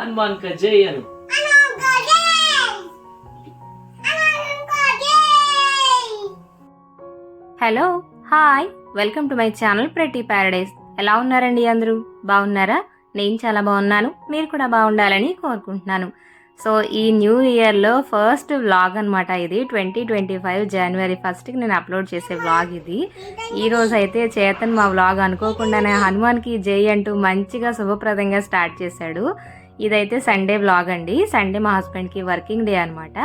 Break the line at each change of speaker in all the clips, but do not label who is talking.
హనుమాన్ కా జై అను.
Hello hi welcome to my channel pretty paradise. ఎలా ఉన్నారండి అందరూ? బాగున్నారా? నేను చాలా బాగున్నాను. మీరు కూడా బాగుండాలని కోరుకుంటున్నాను. సో ఈ న్యూ ఇయర్లో ఫస్ట్ వ్లాగ్ అనమాట ఇది. ట్వంటీ ట్వంటీ ఫైవ్ జనవరి ఫస్ట్కి నేను అప్లోడ్ చేసే వ్లాగ్ ఇది. ఈరోజు అయితే చేతన్ మా వ్లాగ్ అనుకోకుండానే హనుమాన్కి జై అంటూ మంచిగా శుభప్రదంగా స్టార్ట్ చేశాడు. ఇదైతే సండే బ్లాగ్ అండి. సండే మా హస్బెండ్కి వర్కింగ్ డే అనమాట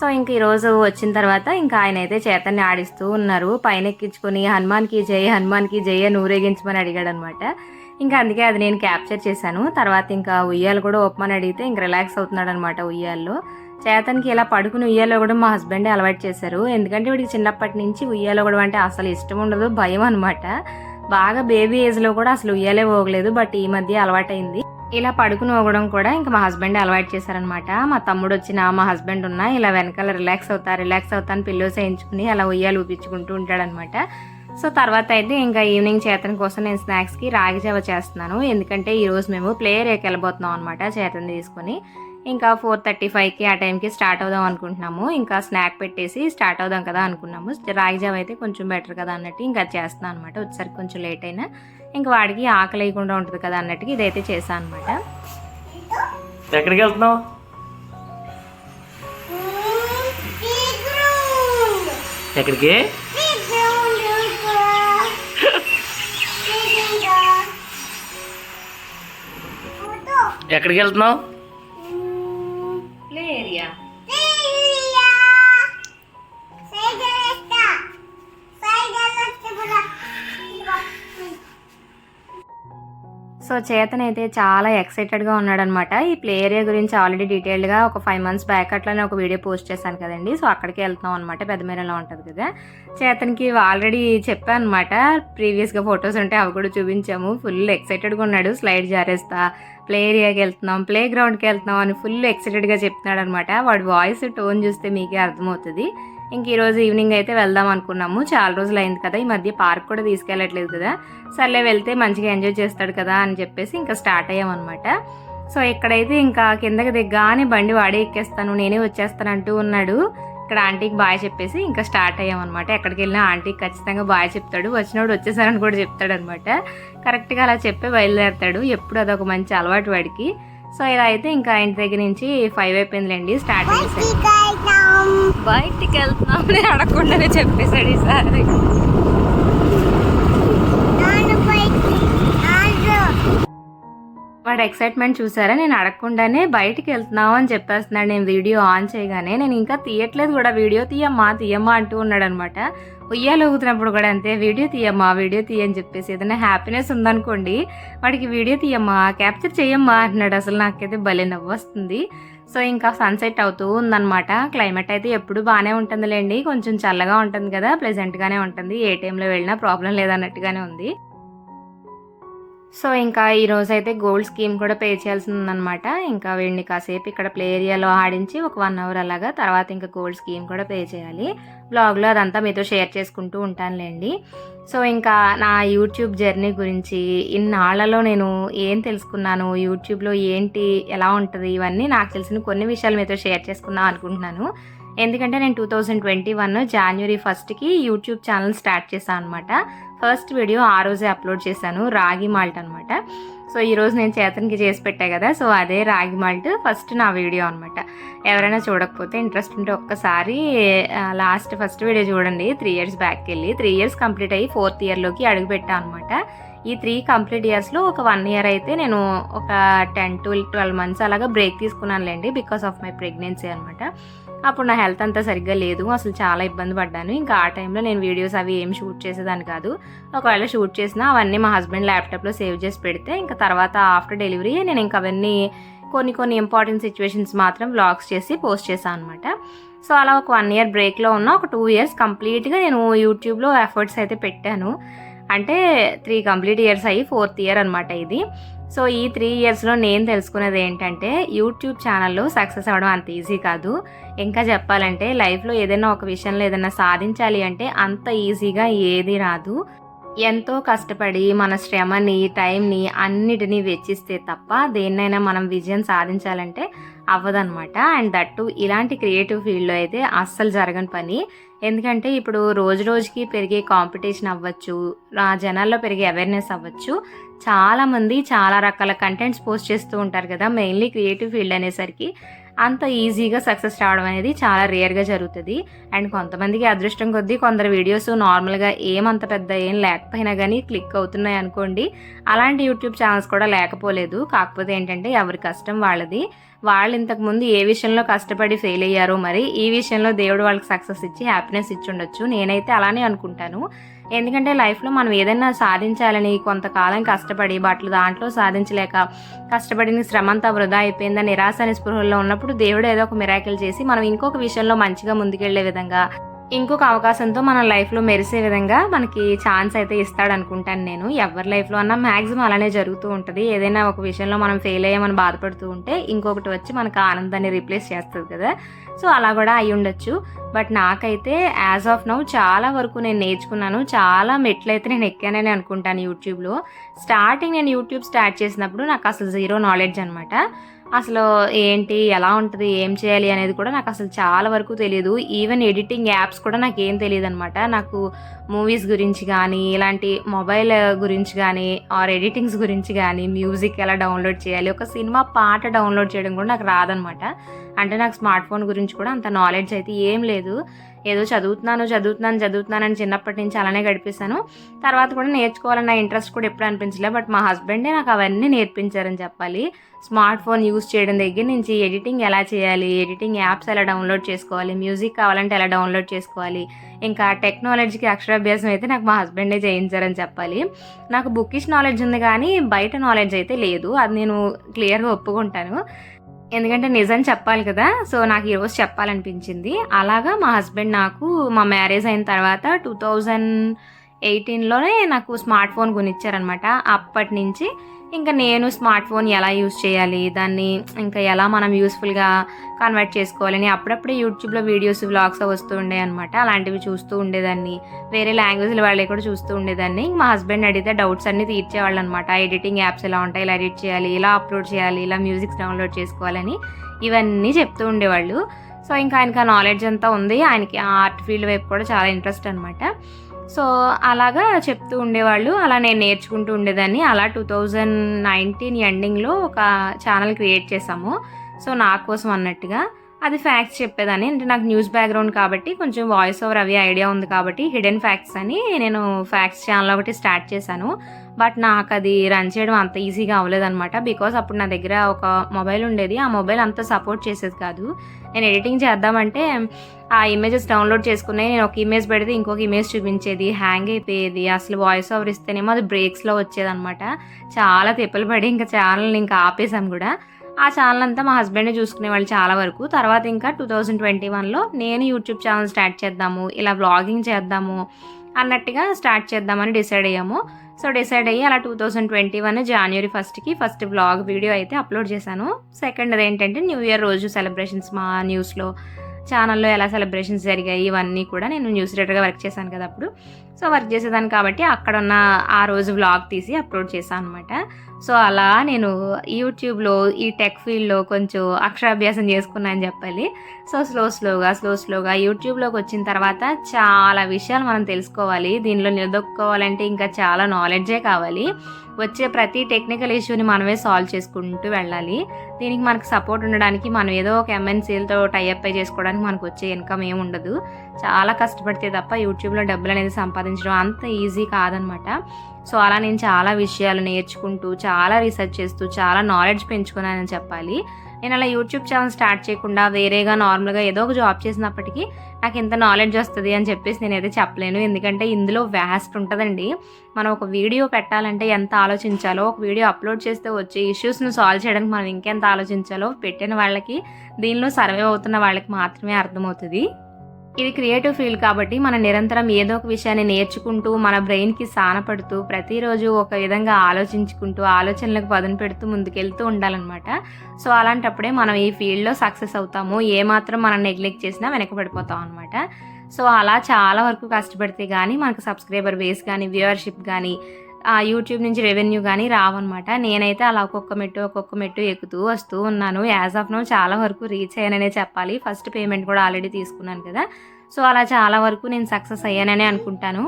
సో ఇంక ఈరోజు వచ్చిన తర్వాత ఇంకా ఆయన అయితే చేతన్ని ఆడిస్తూ ఉన్నారు. పైన ఎక్కించుకొని హనుమాన్కి జై హనుమాన్కి జయ అని అడిగాడు అనమాట ఇంకా అందుకే అది నేను క్యాప్చర్ చేశాను. తర్వాత ఇంకా ఉయ్యాలు కూడా ఒప్పమని అడిగితే ఇంకా రిలాక్స్ అవుతున్నాడు అనమాట ఉయ్యాల్లో. చేతన్కి ఇలా పడుకుని ఉయ్యాలో కూడా మా హస్బెండే అలవాటు చేశారు. ఎందుకంటే వీడికి చిన్నప్పటి నుంచి ఉయ్యాలో కూడా అంటే అసలు ఇష్టం ఉండదు భయం అనమాట బాగా బేబీ ఏజ్లో కూడా అసలు ఉయ్యాలే పోగలేదు బట్ ఈ మధ్య అలవాటైంది. ఇలా పడుకుని ఊగడం కూడా ఇంకా మా హస్బెండ్ అలవాటు చేశారనమాట మా తమ్ముడు వచ్చిన మా హస్బెండ్ ఉన్నా ఇలా వెనకాల రిలాక్స్ అవుతా రిలాక్స్ అవుతా అని పిల్లోస్ వేయించుకుని అలా ఉయ్యాలు ఊపించుకుంటూ ఉంటాడనమాట సో తర్వాత అయితే ఇంకా ఈవినింగ్ చేతన్ కోసం నేను స్నాక్స్కి రాగి జావ చేస్తున్నాను. ఎందుకంటే ఈరోజు మేము ప్లేయర్ ఏరియాకి అనమాట చేతన్ తీసుకొని. ఇంకా ఫోర్ థర్టీ ఫైవ్కి ఆ టైంకి స్టార్ట్ అవుదాం అనుకుంటున్నాము. ఇంకా స్నాక్ పెట్టేసి స్టార్ట్ అవుదాం కదా అనుకున్నాము. రాగి జావ అయితే కొంచెం బెటర్ కదా అన్నట్టు ఇంకా చేస్తున్నాను అనమాట వచ్చేసరికి కొంచెం లేట్ అయినా ఇంకా వాడికి ఆకలి వేయకుండా ఉంటుంది కదా అన్నట్టుగా ఇదైతే చేశాను అనమాట
ఎక్కడికి వెళ్తున్నావు ఎక్కడికి? ఎక్కడికి వెళ్తున్నావు
సో చేతన్ అయితే చాలా ఎక్సైటెడ్గా ఉన్నాడనమాట. ఈ ప్లే ఏరియా గురించి ఆల్రెడీ డీటెయిల్డ్గా ఒక ఫైవ్ మంత్స్ బ్యాక్ అట్లానే ఒక వీడియో పోస్ట్ చేశాను కదండి. సో అక్కడికి వెళ్తున్నాం అనమాట. పెద్దమేరలో ఉంటుంది కదా. చేతన్కి ఆల్రెడీ చెప్పాను అనమాట. ప్రీవియస్గా ఫొటోస్ ఉంటే అవి కూడా చూపించాము. ఫుల్ ఎక్సైటెడ్గా ఉన్నాడు. స్లైడ్ జారేస్తా ప్లే ఏరియాకి వెళ్తున్నాం ప్లే గ్రౌండ్కి వెళ్తున్నాం అని ఫుల్ ఎక్సైటెడ్గా చెప్తున్నాడు అనమాట వాడి వాయిస్ టోన్ చూస్తే మీకే అర్థమవుతుంది. ఇంక ఈరోజు ఈవినింగ్ అయితే వెళ్దాం అనుకున్నాము. చాలా రోజులు అయింది కదా ఈ మధ్య పార్క్ కూడా తీసుకెళ్ళట్లేదు కదా. సర్లే వెళ్తే మంచిగా ఎంజాయ్ చేస్తాడు కదా అని చెప్పేసి ఇంకా స్టార్ట్ అయ్యామన్నమాట. సో ఇక్కడైతే ఇంకా కిందకి దిగ్గానే బండి వాడే ఎక్కేస్తాను నేనే వచ్చేస్తాను అంటూ ఉన్నాడు. ఇక్కడ ఆంటీకి బాయ్ చెప్పేసి ఇంకా స్టార్ట్ అయ్యామన్నమాట. ఎక్కడికి వెళ్ళినా ఆంటీకి ఖచ్చితంగా బాయ్ చెప్తాడు. వచ్చినప్పుడు వచ్చేసారని కూడా చెప్తాడు అనమాట కరెక్ట్గా అలా చెప్పి బయలుదేరతాడు. ఎప్పుడు అదొక మంచి అలవాటు వాడికి. సో ఇలా అయితే ఇంకా ఇంటి దగ్గర నుంచి ఫైవ్ అయిపోయిందిలేండి స్టార్ట్ చేసాడు బయటికి వెళ్తున్నాం నేను అడగకుండానే చెప్పేశాడు ఈసారి. వాడు ఎక్సైట్మెంట్ చూసారా? నేను అడగకుండానే బయటికి వెళ్తున్నావు అని చెప్పేస్తున్నాడు. నేను వీడియో ఆన్ చేయగానే నేను ఇంకా తీయట్లేదు కూడా. వీడియో తీయమ్మా తీయమ్మా అంటూ ఉన్నాడు అనమాట ఉయ్యాలు ఊగుతున్నప్పుడు కూడా అంతే వీడియో తీయమ్మా వీడియో తీయని చెప్పేసి ఏదైనా హ్యాపీనెస్ ఉందనుకోండి వాడికి వీడియో తీయమ్మా క్యాప్చర్ చేయమ్మా అంటున్నాడు. అసలు నాకైతే భలే నవ్వు వస్తుంది సో ఇంకా సన్సెట్ అవుతూ ఉందన్నమాట. క్లైమేట్ అయితే ఎప్పుడు బాగానే ఉంటుందిలేండి. కొంచెం చల్లగా ఉంటుంది కదా ప్లెజెంట్గానే ఉంటుంది. ఏ టైంలో వెళ్ళినా ప్రాబ్లం లేదన్నట్టుగానే ఉంది. సో ఇంకా ఈ రోజు అయితే గోల్డ్ స్కీమ్ కూడా పే చేయాల్సి ఉందన్నమాట. ఇంకా వీడిని కాసేపు ఇక్కడ ప్లే ఏరియాలో ఆడించి ఒక వన్ అవర్ అలాగా తర్వాత ఇంకా గోల్డ్ స్కీమ్ కూడా పే చేయాలి. బ్లాగ్లో అదంతా మీతో షేర్ చేసుకుంటూ ఉంటానులేండి. సో ఇంకా నా యూట్యూబ్ జర్నీ గురించి ఇన్నాళ్ళలో నేను ఏం తెలుసుకున్నాను యూట్యూబ్లో ఏంటి ఎలా ఉంటుంది ఇవన్నీ నాకు తెలిసిన కొన్ని విషయాలు మీతో షేర్ చేసుకుందాం అనుకుంటున్నాను. ఎందుకంటే నేను టూ థౌజండ్ ట్వంటీ వన్ జనవరి ఫస్ట్కి యూట్యూబ్ ఛానల్ స్టార్ట్ చేశాను అనమాట ఫస్ట్ వీడియో ఆ రోజే అప్లోడ్ చేశాను రాగి మాల్ట్ అనమాట సో ఈరోజు నేను చేతనికి చేసి పెట్టా కదా సో అదే రాగి మాల్ట్ ఫస్ట్ నా వీడియో అనమాట ఎవరైనా చూడకపోతే ఇంట్రెస్ట్ ఉంటే ఒక్కసారి లాస్ట్ ఫస్ట్ వీడియో చూడండి. త్రీ ఇయర్స్ బ్యాక్కి వెళ్ళి త్రీ ఇయర్స్ కంప్లీట్ అయ్యి ఫోర్త్ ఇయర్లోకి అడుగు పెట్టా అనమాట ఈ త్రీ కంప్లీట్ ఇయర్స్లో ఒక వన్ ఇయర్ అయితే నేను ఒక టెన్ టు ట్వెల్వ్ మంత్స్ అలాగా బ్రేక్ తీసుకున్నానులేండి బికాస్ ఆఫ్ మై ప్రెగ్నెన్సీ అనమాట అప్పుడు నా హెల్త్ అంతా సరిగ్గా లేదు అసలు చాలా ఇబ్బంది పడ్డాను. ఇంకా ఆ టైంలో నేను వీడియోస్ అవి ఏం షూట్ చేసేదాన్ని కాదు. ఒకవేళ షూట్ చేసినా అవన్నీ మా హస్బెండ్ ల్యాప్టాప్లో సేవ్ చేసి పెడితే ఇంకా తర్వాత ఆఫ్టర్ డెలివరీ నేను ఇంకా అవన్నీ కొన్ని కొన్ని ఇంపార్టెంట్ సిచ్యువేషన్స్ మాత్రం బ్లాగ్స్ చేసి పోస్ట్ చేశాను అనమాట సో అలా ఒక వన్ ఇయర్ బ్రేక్లో ఉన్న ఒక టూ ఇయర్స్ కంప్లీట్గా నేను యూట్యూబ్లో ఎఫర్ట్స్ అయితే పెట్టాను. అంటే త్రీ కంప్లీట్ ఇయర్స్ అయ్యి ఫోర్త్ ఇయర్ అనమాట ఇది. సో ఈ త్రీ ఇయర్స్లో నేను తెలుసుకున్నది ఏంటంటే యూట్యూబ్ ఛానల్లో సక్సెస్ అవ్వడం అంత ఈజీ కాదు. ఇంకా చెప్పాలంటే లైఫ్లో ఏదైనా ఒక విషయంలో ఏదైనా సాధించాలి అంటే అంత ఈజీగా ఏది రాదు. ఎంతో కష్టపడి మన శ్రమని టైంని అన్నిటినీ వెచ్చిస్తే తప్ప దేన్నైనా మనం విజయం సాధించాలంటే అవ్వదన్నమాట. అండ్ దట్టు ఇలాంటి క్రియేటివ్ ఫీల్డ్లో అయితే అస్సలు జరగని పని. ఎందుకంటే ఇప్పుడు రోజు రోజుకి పెరిగే కాంపిటీషన్ అవ్వచ్చు ఆ జనాల్లో పెరిగే అవేర్నెస్ అవ్వచ్చు. చాలామంది చాలా రకాల కంటెంట్స్ పోస్ట్ చేస్తూ ఉంటారు కదా మెయిన్లీ క్రియేటివ్ ఫీల్డ్ అనేసరికి. అంత ఈజీగా సక్సెస్ రావడం అనేది చాలా రేర్గా జరుగుతుంది. అండ్ కొంతమందికి అదృష్టం కొద్దీ కొందరు వీడియోస్ నార్మల్గా ఏమంత పెద్ద ఏం లేకపోయినా కానీ క్లిక్ అవుతున్నాయి అనుకోండి. అలాంటి యూట్యూబ్ ఛానల్స్ కూడా లేకపోలేదు. కాకపోతే ఏంటంటే ఎవరి కష్టం వాళ్ళది. వాళ్ళు ఇంతకుముందు ఏ విషయంలో కష్టపడి ఫెయిల్ అయ్యారో మరి ఈ విషయంలో దేవుడు వాళ్ళకి సక్సెస్ ఇచ్చి హ్యాపీనెస్ ఇచ్చి ఉండొచ్చు. నేనైతే అలానే అనుకుంటాను. ఎందుకంటే లైఫ్లో మనం ఏదైనా సాధించాలని కొంతకాలం కష్టపడి బట్లు దాంట్లో సాధించలేక కష్టపడిన శ్రమంతా వృధా అయిపోయిందని నిరాశ నిస్పృహల్లో ఉన్నప్పుడు దేవుడు ఏదో ఒక మిరాకిల్ చేసి మనం ఇంకొక విషయంలో మంచిగా ముందుకెళ్ళే విధంగా ఇంకొక అవకాశంతో మన లైఫ్లో మెరిసే విధంగా మనకి ఛాన్స్ అయితే ఇస్తాడు అనుకుంటాను నేను. ఎవరి లైఫ్లో అన్నా మ్యాక్సిమం అలానే జరుగుతూ ఉంటుంది. ఏదైనా ఒక విషయంలో మనం ఫెయిల్ అయ్యామని బాధపడుతూ ఉంటే ఇంకొకటి వచ్చి మనకు ఆనందాన్ని రీప్లేస్ చేస్తుంది కదా. సో అలా కూడా అయి ఉండొచ్చు. బట్ నాకైతే యాజ్ ఆఫ్ నౌ చాలా వరకు నేను నేర్చుకున్నాను. చాలా మెట్లు అయితే నేను ఎక్కానని అనుకుంటాను యూట్యూబ్లో. స్టార్టింగ్ నేను యూట్యూబ్ స్టార్ట్ చేసినప్పుడు నాకు అసలు జీరో నాలెడ్జ్ అనమాట అసలు ఏంటి ఎలా ఉంటుంది ఏం చేయాలి అనేది కూడా నాకు అసలు చాలా వరకు తెలియదు ఈవెన్ ఎడిటింగ్ యాప్స్ కూడా నాకు ఏం తెలియదు అనమాట నాకు మూవీస్ గురించి కానీ ఇలాంటి మొబైల్ గురించి కానీ ఆర్ ఎడిటింగ్స్ గురించి కానీ మ్యూజిక్ ఎలా డౌన్లోడ్ చేయాలి ఒక సినిమా పాట డౌన్లోడ్ చేయడం కూడా నాకు రాదనమాట అంటే నాకు స్మార్ట్ ఫోన్ గురించి కూడా అంత నాలెడ్జ్ అయితే ఏం లేదు. ఏదో చదువుతున్నాను చదువుతున్నాను చదువుతున్నాను అని చిన్నప్పటి నుంచి అలానే గడిపేశాను. తర్వాత కూడా నేర్చుకోవాలన్న ఇంట్రెస్ట్ కూడా ఎప్పుడు అనిపించలే బట్ మా హస్బెండే నాకు అవన్నీ నేర్పించారని చెప్పాలి. స్మార్ట్ ఫోన్ యూస్ చేయడం దగ్గర నుంచి ఎడిటింగ్ ఎలా చేయాలి ఎడిటింగ్ యాప్స్ ఎలా డౌన్లోడ్ చేసుకోవాలి మ్యూజిక్ కావాలంటే ఎలా డౌన్లోడ్ చేసుకోవాలి ఇంకా టెక్నాలజీకి అక్షరాభ్యాసం అయితే నాకు మా హస్బెండే చేయించారని చెప్పాలి. నాకు బుక్కిష్ నాలెడ్జ్ ఉంది కానీ బయట నాలెడ్జ్ అయితే లేదు అది నేను క్లియర్గా ఒప్పుకుంటాను. ఎందుకంటే నిజం చెప్పాలి కదా సో నాకు ఈరోజు చెప్పాలనిపించింది. అలాగా మా హస్బెండ్ నాకు మా మ్యారేజ్ అయిన తర్వాత టూ థౌజండ్ ఎయిటీన్లోనే నాకు స్మార్ట్ ఫోన్ కొనిచ్చారనమాట అప్పటి నుంచి ఇంకా నేను స్మార్ట్ ఫోన్ ఎలా యూజ్ చేయాలి? దాన్ని ఇంకా ఎలా మనం యూస్ఫుల్గా కన్వర్ట్ చేసుకోవాలని అప్పుడప్పుడే యూట్యూబ్లో వీడియోస్ వ్లాగ్స్ వస్తూ ఉండే అనమాట అలాంటివి చూస్తూ ఉండేదాన్ని. వేరే లాంగ్వేజ్ల వాళ్ళే కూడా చూస్తూ ఉండేదాన్ని. మా హస్బెండ్ అడిగితే డౌట్స్ అన్నీ తీర్చేవాళ్ళు అనమాట ఎడిటింగ్ యాప్స్ ఎలా ఉంటాయి? ఇలా ఎడిట్ చేయాలి. ఇలా అప్లోడ్ చేయాలి. ఇలా మ్యూజిక్స్ డౌన్లోడ్ చేసుకోవాలని ఇవన్నీ చెప్తూ ఉండేవాళ్ళు. సో ఇంకా ఆయనకి ఆ నాలెడ్జ్ అంతా ఉంది. ఆయనకి ఆ ఆర్ట్ ఫీల్డ్ వైపు కూడా చాలా ఇంట్రెస్ట్ అనమాట సో అలాగా చెప్తూ ఉండేవాళ్ళు. అలా నేను నేర్చుకుంటూ ఉండేదాన్ని. అలా టూ థౌజండ్ నైన్టీన్ ఎండింగ్లో ఒక ఛానల్ క్రియేట్ చేసాము సో నా కోసం అన్నట్టుగా. అది ఫ్యాక్ట్స్ చెప్పేదాన్ని. అంటే నాకు న్యూస్ బ్యాక్గ్రౌండ్ కాబట్టి కొంచెం వాయిస్ ఓవర్ అవి ఐడియా ఉంది కాబట్టి హిడెన్ ఫ్యాక్ట్స్ అని నేను ఫ్యాక్ట్స్ ఛానల్ ఒకటి స్టార్ట్ చేశాను. బట్ నాకు అది రన్ చేయడం అంత ఈజీగా అవ్వలేదన్నమాట. బికాస్ అప్పుడు నా దగ్గర ఒక మొబైల్ ఉండేది. ఆ మొబైల్ అంత సపోర్ట్ చేసేది కాదు. నేను ఎడిటింగ్ చేద్దామంటే ఆ ఇమేజెస్ డౌన్లోడ్ చేసుకునే నేను ఒక ఇమేజ్ పెడితే ఇంకొక ఇమేజ్ చూపించేది హ్యాంగ్ అయిపోయేది. అసలు వాయిస్ ఓవర్ ఇస్తేనేమో అది బ్రేక్స్లో వచ్చేదనమాట చాలా తిప్పలు పడి ఇంకా ఛానల్ని ఇంకా ఆపేసాం కూడా. ఆ ఛానల్ అంతా మా హస్బెండ్ చూసుకునే వాళ్ళు చాలా వరకు. తర్వాత ఇంకా టూ థౌజండ్ ట్వంటీ వన్లో నేను యూట్యూబ్ ఛానల్ స్టార్ట్ చేద్దాము ఇలా వ్లాగింగ్ చేద్దాము అన్నట్టుగా స్టార్ట్ చేద్దామని డిసైడ్ అయ్యాము. సో డిసైడ్ అయ్యి అలా టూ థౌజండ్ ట్వంటీ వన్ జనవరి ఫస్ట్కి ఫస్ట్ వ్లాగ్ వీడియో అయితే అప్లోడ్ చేశాను. సెకండ్ ఏంటంటే న్యూ ఇయర్ రోజు సెలబ్రేషన్స్ మా న్యూస్లో ఛానల్లో ఎలా సెలబ్రేషన్స్ జరిగాయి ఇవన్నీ కూడా నేను న్యూస్ రీడర్గా వర్క్ చేశాను కదా అప్పుడు. సో వర్క్ చేసేదాన్ని కాబట్టి అక్కడ ఉన్న ఆ రోజు వ్లాగ్ తీసి అప్లోడ్ చేశాను అనమాట సో అలా నేను యూట్యూబ్లో ఈ టెక్ ఫీల్డ్లో కొంచెం అక్షరాభ్యాసం చేసుకున్నాను అని చెప్పాలి. సో స్లో స్లోగా స్లో స్లోగా యూట్యూబ్లోకి వచ్చిన తర్వాత చాలా విషయాలు మనం తెలుసుకోవాలి. దీనిలో నిలదొక్కుకోవాలంటే ఇంకా చాలా నాలెడ్జే కావాలి. వచ్చే ప్రతి టెక్నికల్ ఇష్యూని మనమే సాల్వ్ చేసుకుంటూ వెళ్ళాలి. దీనికి మనకు సపోర్ట్ ఉండడానికి మనం ఏదో ఒక ఎంఎన్సీలతో టైఅప్ చేసుకోవడానికి మనకు వచ్చే ఇన్కమ్ ఏమి ఉండదు. చాలా కష్టపడితే తప్ప యూట్యూబ్లో డబ్బులు అనేది సంపాదించడం అంత ఈజీ కాదనమాట. సో అలా నేను చాలా విషయాలు నేర్చుకుంటూ చాలా రీసెర్చ్ చేస్తూ చాలా నాలెడ్జ్ పెంచుకున్నానని చెప్పాలి. నేను అలా యూట్యూబ్ ఛానల్ స్టార్ట్ చేయకుండా వేరేగా నార్మల్గా ఏదో ఒక జాబ్ చేసినప్పటికీ నాకు ఇంత నాలెడ్జ్ వస్తుంది అని చెప్పేసి నేనైతే చెప్పలేను. ఎందుకంటే ఇందులో వ్యాస్ట్ ఉంటుందండి. మనం ఒక వీడియో పెట్టాలంటే ఎంత ఆలోచించాలో ఒక వీడియో అప్లోడ్ చేస్తే వచ్చే ఇష్యూస్ను సాల్వ్ చేయడానికి మనం ఇంకెంత ఆలోచించాలో పెట్టిన వాళ్ళకి దీనిలో సర్వే అవుతున్న వాళ్ళకి మాత్రమే అర్థమవుతుంది. ఇది క్రియేటివ్ ఫీల్డ్ కాబట్టి మనం నిరంతరం ఏదో ఒక విషయాన్ని నేర్చుకుంటూ మన బ్రెయిన్కి సానపడుతూ ప్రతిరోజు ఒక విధంగా ఆలోచించుకుంటూ ఆలోచనలకు పదును పెడుతూ ముందుకెళ్తూ ఉండాలన్నమాట. సో అలాంటప్పుడే మనం ఈ ఫీల్డ్లో సక్సెస్ అవుతాము. ఏమాత్రం మనం నెగ్లెక్ట్ చేసినా వెనకబడిపోతాం అనమాట సో అలా చాలా వరకు కష్టపడితే కానీ మనకు సబ్స్క్రైబర్ బేస్ కానీ వ్యూవర్షిప్ కానీ ఆ యూట్యూబ్ నుంచి రెవెన్యూ కానీ రావన్నమాట. నేనైతే అలా ఒక్కొక్క మెట్టు ఒక్కొక్క మెట్టు ఎక్కుతూ వస్తూ ఉన్నాను. యాజ్ ఆఫ్ నో చాలా వరకు రీచ్ అయ్యాననే చెప్పాలి. ఫస్ట్ పేమెంట్ కూడా ఆల్రెడీ తీసుకున్నాను కదా. సో అలా చాలా వరకు నేను సక్సెస్ అయ్యాననే అనుకుంటాను.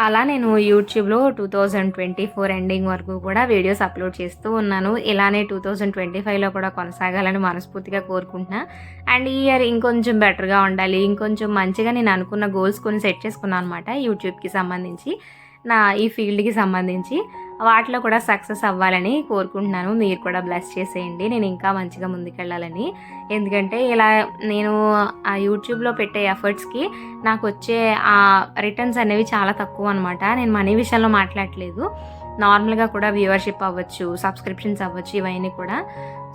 అలా నేను యూట్యూబ్లో two thousand twenty four ending వరకు కూడా వీడియోస్ అప్లోడ్ చేస్తూ ఉన్నాను. ఇలానే టూ థౌజండ్ ట్వంటీ ఫైవ్లో కూడా కొనసాగాలని మనస్ఫూర్తిగా కోరుకుంటున్నా. అండ్ ఈ ఇయర్ ఇంకొంచెం బెటర్గా ఉండాలి. ఇంకొంచెం మంచిగా నేను అనుకున్న గోల్స్ కొన్ని సెట్ చేసుకున్నాను అనమాట యూట్యూబ్కి సంబంధించి. నా ఈ ఫీల్డ్కి సంబంధించి వాటిలో కూడా సక్సెస్ అవ్వాలని కోరుకుంటున్నాను. మీరు కూడా బ్లెస్ చేసేయండి. నేను ఇంకా మంచిగా ముందుకెళ్ళాలని. ఎందుకంటే ఇలా నేను ఆ యూట్యూబ్లో పెట్టే ఎఫర్ట్స్కి నాకు వచ్చే ఆ రిటర్న్స్ అనేవి చాలా తక్కువ అనమాట నేను మనీ విషయంలో మాట్లాడట్లేదు. నార్మల్గా కూడా వ్యూవర్షిప్ అవ్వచ్చు సబ్స్క్రిప్షన్స్ అవ్వచ్చు ఇవన్నీ కూడా.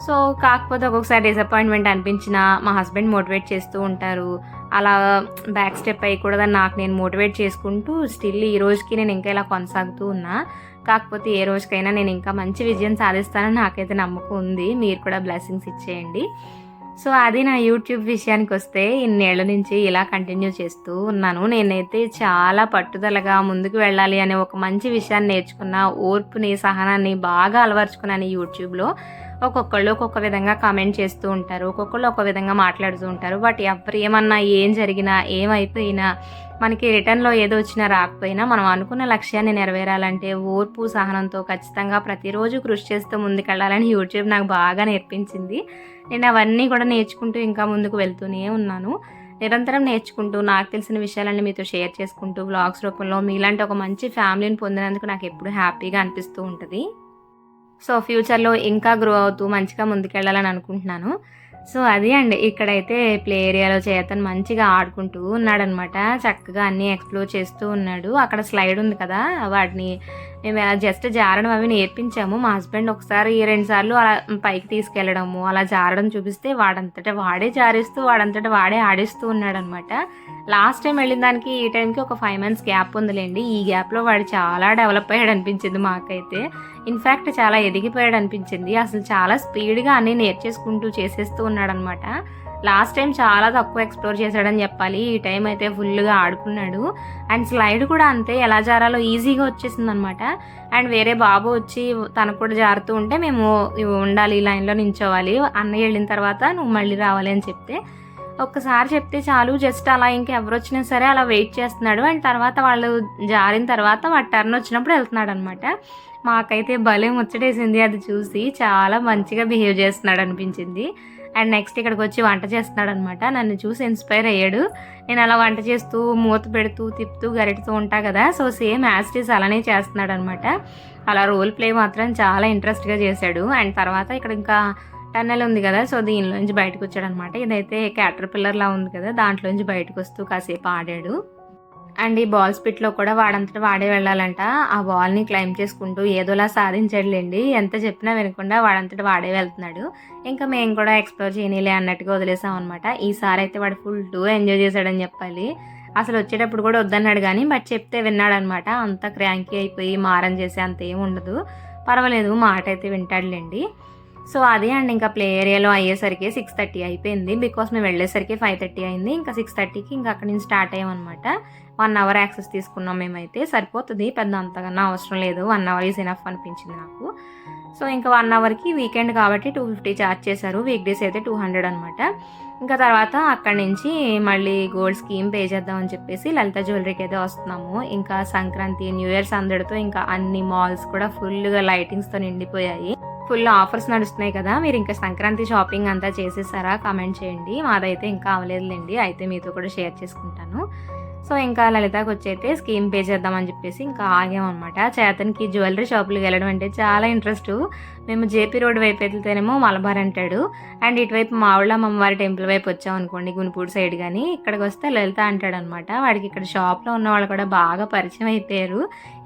సో కాకపోతే ఒక్కొక్కసారి డిసప్పాయింట్మెంట్ అనిపించిన మా హస్బెండ్ మోటివేట్ చేస్తూ ఉంటారు. అలా బ్యాక్ స్టెప్ అయ్యి కూడా నాకు నేను మోటివేట్ చేసుకుంటూ స్టిల్ ఈ రోజుకి నేను ఇంకా ఇలా కొనసాగుతూ ఉన్నా. కాకపోతే ఏ రోజుకైనా నేను ఇంకా మంచి విజయం సాధిస్తానని నాకైతే నమ్మకం ఉంది. మీరు కూడా బ్లెస్సింగ్స్ ఇచ్చేయండి. సో అది నా యూట్యూబ్ విషయానికి వస్తే ఇన్నేళ్ళ నుంచి ఇలా కంటిన్యూ చేస్తూ ఉన్నాను. నేనైతే చాలా పట్టుదలగా ముందుకు వెళ్ళాలి అనే ఒక మంచి విషయాన్ని నేర్చుకున్న ఓర్పుని సహనాన్ని బాగా అలవర్చుకున్నాను యూట్యూబ్లో. ఒక్కొక్కళ్ళు ఒక్కొక్క విధంగా కామెంట్ చేస్తూ ఉంటారు ఒక్కొక్కళ్ళు ఒక విధంగా మాట్లాడుతూ ఉంటారు. బట్ ఎవరు ఏమన్నా ఏం జరిగినా ఏమైపోయినా మనకి రిటర్న్లో ఏదో వచ్చినా రాకపోయినా మనం అనుకున్న లక్ష్యాన్ని నెరవేరాలంటే ఓర్పు సహనంతో ఖచ్చితంగా ప్రతిరోజు కృషి చేస్తూ ముందుకెళ్ళాలని యూట్యూబ్ నాకు బాగా నేర్పించింది. నేను అవన్నీ కూడా నేర్చుకుంటూ ఇంకా ముందుకు వెళ్తూనే ఉన్నాను. నిరంతరం నేర్చుకుంటూ నాకు తెలిసిన విషయాలన్నీ మీతో షేర్ చేసుకుంటూ వ్లాగ్స్ రూపంలో మీలాంటి ఒక మంచి ఫ్యామిలీని పొందినందుకు నాకు ఎప్పుడు హ్యాపీగా అనిపిస్తూ ఉంటుంది. సో ఫ్యూచర్లో ఇంకా గ్రో అవుతూ మంచిగా ముందుకెళ్ళాలని అనుకుంటున్నాను. సో అది అండి. ఇక్కడైతే ప్లే ఏరియాలో చేతన్ మంచిగా ఆడుకుంటూ ఉన్నాడనమాట. చక్కగా అన్నీ ఎక్స్ప్లోర్ చేస్తూ ఉన్నాడు. అక్కడ స్లైడ్ ఉంది కదా వాటిని మేము అలా జస్ట్ జారడం అవి నేర్పించాము. మా హస్బెండ్ ఒకసారి రెండు సార్లు అలా పైకి తీసుకెళ్ళడము అలా జారడం చూపిస్తే వాడంతటా వాడే జారేస్తూ వాడంతటా వాడే ఆడేస్తూ ఉన్నాడనమాట. లాస్ట్ టైం వెళ్ళిన దానికి ఈ టైంకి ఒక ఫైవ్ మంత్స్ గ్యాప్ ఉందిలేండి. ఈ గ్యాప్లో వాడు చాలా డెవలప్ అయ్యాడు అనిపించింది మాకైతే ఇన్ఫ్యాక్ట్ చాలా ఎదిగిపోయాడు అనిపించింది అసలు చాలా స్పీడ్గా అన్నీ నేర్చేసుకుంటూ చేసేస్తూ ఉన్నాడనమాట. లాస్ట్ టైం చాలా తక్కువ ఎక్స్ప్లోర్ చేశాడని చెప్పాలి. ఈ టైం అయితే ఫుల్గా ఆడుకున్నాడు. అండ్ స్లైడ్ కూడా అంతే ఎలా జారాలో ఈజీగా వచ్చేసింది అనమాట అండ్ వేరే బాబు వచ్చి తనకు కూడా జారుతూ ఉంటే మేము ఉండాలి ఈ లైన్లో నించోవాలి అన్నయ్య వెళ్ళిన తర్వాత నువ్వు మళ్ళీ రావాలి అని చెప్తే ఒక్కసారి చెప్తే చాలు జస్ట్ అలా ఇంకెవరు వచ్చినా సరే అలా వెయిట్ చేస్తున్నాడు. అండ్ తర్వాత వాళ్ళు జారిన తర్వాత వాడు టర్న్ వచ్చినప్పుడు వెళ్తున్నాడు అనమాట మాకైతే భలే ముచ్చటేసింది అది చూసి చాలా మంచిగా బిహేవ్ చేస్తున్నాడు అనిపించింది. అండ్ నెక్స్ట్ ఇక్కడికి వచ్చి వంట చేస్తున్నాడు అనమాట నన్ను చూసి ఇన్స్పైర్ అయ్యాడు. నేను అలా వంట చేస్తూ మూత పెడుతూ తిప్పుతూ గరిటుతూ ఉంటా కదా. సో సేమ్ యాస్టీస్ అలానే చేస్తున్నాడు అనమాట అలా రోల్ ప్లే మాత్రం చాలా ఇంట్రెస్ట్గా చేశాడు. అండ్ తర్వాత ఇక్కడ ఇంకా టన్నెల్ ఉంది కదా సో దీనిలోంచి బయటకు వచ్చాడు అనమాట ఇదైతే క్యాటర్ పిల్లర్లా ఉంది కదా దాంట్లోంచి బయటకు వస్తూ కాసేపు ఆడాడు. అండ్ ఈ బాల్ స్పిట్లో కూడా వాడంతట వాడే వెళ్ళాలంట. ఆ బాల్ని క్లైమ్ చేసుకుంటూ ఏదోలా సాధించాడులేండి. ఎంత చెప్పినా వినకుండా వాడంతట వాడే వెళ్తున్నాడు. ఇంకా మేము కూడా ఎక్స్ప్లోర్ చేయనీలే అన్నట్టుగా వదిలేసాం అనమాట ఈసారి అయితే వాడు ఫుల్ టూ ఎంజాయ్ చేశాడని చెప్పాలి. అసలు వచ్చేటప్పుడు కూడా వద్దన్నాడు కానీ బట్ చెప్తే విన్నాడనమాట అంత క్రాంకీ అయిపోయి మారం చేసే అంత ఏం ఉండదు. పర్వాలేదు మాట అయితే వింటాడులేండి. సో అదే అండి ఇంకా ప్లే ఏరియాలో అయ్యేసరికి సిక్స్ థర్టీ అయిపోయింది. బికాస్ మేము వెళ్ళేసరికి ఫైవ్ థర్టీ అయింది. ఇంకా సిక్స్ థర్టీకి ఇంకా అక్కడి నుంచి స్టార్ట్ అయ్యామన్నమాట. వన్ అవర్ యాక్సెస్ తీసుకున్నాం మేమైతే. సరిపోతుంది. పెద్ద అంతకన్నా అవసరం లేదు. వన్ అవర్ ఈజ్ ఎనఫ్ అనిపించింది నాకు. సో ఇంకా వన్ అవర్కి వీకెండ్ కాబట్టి టూ ఫిఫ్టీ ఛార్జ్ చేశారు. వీక్ డేస్ అయితే టూ హండ్రెడ్ అనమాట ఇంకా తర్వాత అక్కడి నుంచి మళ్ళీ గోల్డ్ స్కీమ్ పే చేద్దామని చెప్పేసి లలిత జ్యువెలరీకి అయితే వస్తున్నాము. ఇంకా సంక్రాంతి న్యూ ఇయర్స్ అందడితో ఇంకా అన్ని మాల్స్ కూడా ఫుల్గా లైటింగ్స్తో నిండిపోయాయి. ఫుల్ ఆఫర్స్ నడుస్తున్నాయి కదా. మీరు ఇంకా సంక్రాంతి షాపింగ్ అంతా చేసేసారా? కామెంట్ చేయండి. మాదైతే ఇంకా అవ్వలేదులేండి. అయితే మీతో కూడా షేర్ చేసుకుంటాను. సో ఇంకా లలితకు వచ్చి అయితే స్కీమ్ పే చేద్దామని చెప్పేసి ఇంకా ఆగామన్నమాట. చేతన్కి జ్యువెలరీ షాపులకు వెళ్ళడం అంటే చాలా ఇంట్రెస్ట్. మేము జేపీ రోడ్ వైపు వెళ్తేనేమో మలబార్ అంటాడు. అండ్ ఇటువైపు మా అమ్మవారి టెంపుల్ వైపు వచ్చాం అనుకోండి గునిపూడి సైడ్ కానీ ఇక్కడికి వస్తే లలిత అంటాడు అనమాట వాడికి ఇక్కడ షాప్లో ఉన్న వాళ్ళు కూడా బాగా పరిచయం అయిపోయారు.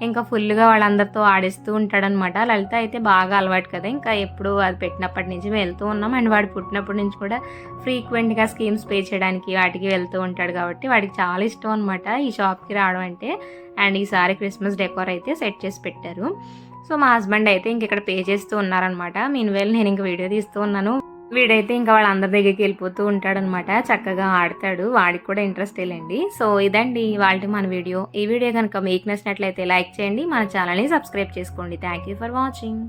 ఇంకా ఫుల్గా వాళ్ళందరితో ఆడిస్తూ ఉంటాడనమాట. లలిత అయితే బాగా అలవాటు కదా ఇంకా ఎప్పుడు అది పెట్టినప్పటి నుంచి మేము వెళ్తూ ఉన్నాం. అండ్ వాడు పుట్టినప్పటి నుంచి కూడా ఫ్రీక్వెంట్గా స్కీమ్స్ పే చేయడానికి వాటికి వెళ్తూ ఉంటాడు కాబట్టి వాడికి చాలా ఇష్టం అనమాట ఈ షాప్కి రావడం అంటే. అండ్ ఈసారి క్రిస్మస్ డెకోర్ అయితే సెట్ చేసి పెట్టారు. సో మా హస్బెండ్ అయితే ఇంక ఇక్కడ పే చేస్తూ ఉన్నారనమాట మీన్ వేళ నేను ఇంక వీడియో తీస్తూ ఉన్నాను. వీడైతే ఇంకా వాళ్ళందరి దగ్గరికి వెళ్ళిపోతూ ఉంటాడనమాట చక్కగా ఆడతాడు. వాడికి కూడా ఇంట్రెస్ట్ లేండి సో ఇదండి వాళ్ళకి మన వీడియో. ఈ వీడియో కనుక మీకు నచ్చినట్లయితే లైక్ చేయండి. మన ఛానల్ని సబ్స్క్రైబ్ చేసుకోండి. Thank you for watching.